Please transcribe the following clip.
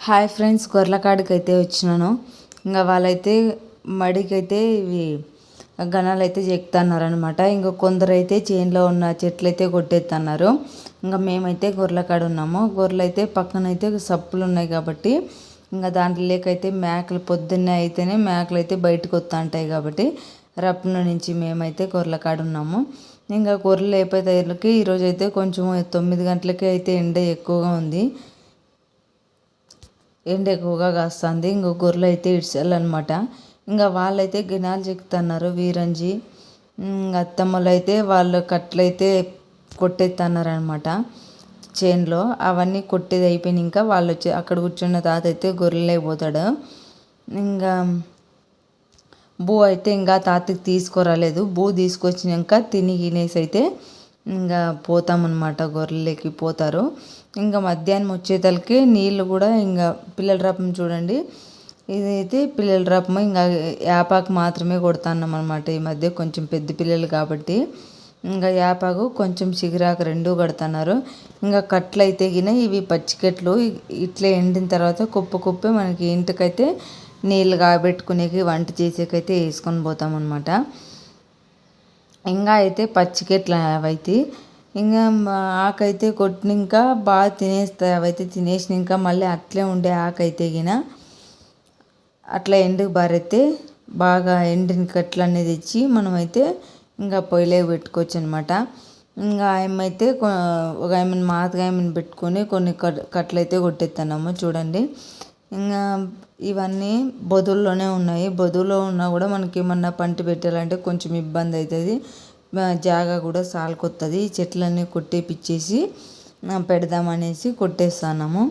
Hi friends గొర్రెకాడికి అయితే వచ్చినాను. ఇంకా వాళ్ళైతే మడికైతే ఇవి గణాలు అయితే చెక్తన్నారనమాట ఇంకా కొందరు అయితే చేనులో ఉన్న చెట్లు అయితే కొట్టేస్తున్నారు ఇంకా మేమైతే గొర్రెల కాడ ఉన్నాము గొర్రెలు అయితే పక్కన అయితే సప్పులు ఉన్నాయి కాబట్టి ఇంకా దాంట్లో లేకైతే మేకలు పొద్దున్నే అయితేనే మేకలు అయితే బయటకు వస్తూ ఉంటాయి కాబట్టి రప్పన నుంచి మేమైతే గొర్రెల కాడ ఉన్నాము ఇంకా గొర్రెలు అయిపోయేసరికి ఈరోజు అయితే కొంచెం తొమ్మిది గంటలకి అయితే ఎండ ఎక్కువగా ఉంది. ఎండ ఎక్కువగా కాస్తుంది. ఇంకో గొర్రెలు అయితే ఇడ్చాలన్నమాట ఇంకా వాళ్ళైతే గినాలు చెక్కుతున్నారు వీరంజి. అత్తమ్మలు అయితే వాళ్ళు కట్లయితే కొట్టేస్తున్నారు అనమాట చేన్లో. అవన్నీ కొట్టేది అయిపోయినాయి ఇంకా వాళ్ళు వచ్చి అక్కడ కూర్చున్న తాత అయితే గొర్రెలు అయిపోతాడు ఇంకా బూ అయితే ఇంకా తాతకి తీసుకురాలేదు. బూ తీసుకొచ్చినాక తిని గినేసి అయితే ఇంకా పోతామన్నమాట గొర్రెలకి పోతారు. ఇంకా మధ్యాహ్నం వచ్చేతలకి నీళ్ళు కూడా ఇంకా పిల్లల రపం చూడండి. ఇదైతే పిల్లల రపం ఇంకా యాపాకు మాత్రమే కొడుతున్నాం అనమాట ఈ మధ్య కొంచెం పెద్ద పిల్లలు కాబట్టి ఇంకా యాపాకు కొంచెం చిగురాకు రెండు కడుతున్నారు. ఇంకా కట్లు అయితే గిన ఇవి పచ్చికట్లు ఇట్లా ఎండిన తర్వాత కుప్ప కుప్పే మనకి ఇంటికైతే నీళ్ళు కాబెట్టుకునేకి వంట చేసేకైతే వేసుకొని పోతాం అనమాట ఇంకా అయితే పచ్చికెట్లు అవైతే. ఇంకా ఆకైతే కొట్టినాక బాగా తినేస్తాయి అవైతే తినేసినాక మళ్ళీ అట్లే ఉండే ఆకైతే గిన అట్లా ఎండుకు బారైతే బాగా ఎండిన కట్లు అనేది తెచ్చి మనమైతే ఇంకా పొయ్యిలో పెట్టుకోవచ్చు అనమాట ఇంకా ఆయమైతే ఒక ఆయమని మాతగా ఆయమని పెట్టుకొని కొన్ని కట్ కట్లయితే కొట్టేస్తున్నాము చూడండి. ఇంకా ఇవన్నీ బొదుల్లోనే ఉన్నాయి. బొదులో ఉన్నా కూడా మనకి ఏమన్నా పంట పెట్టాలంటే కొంచెం ఇబ్బంది అవుతుంది జాగా కూడా సాలుకొస్తుంది చెట్లన్నీ కొట్టేపిచ్చేసి పెడదామనేసి కొట్టేస్తున్నాము.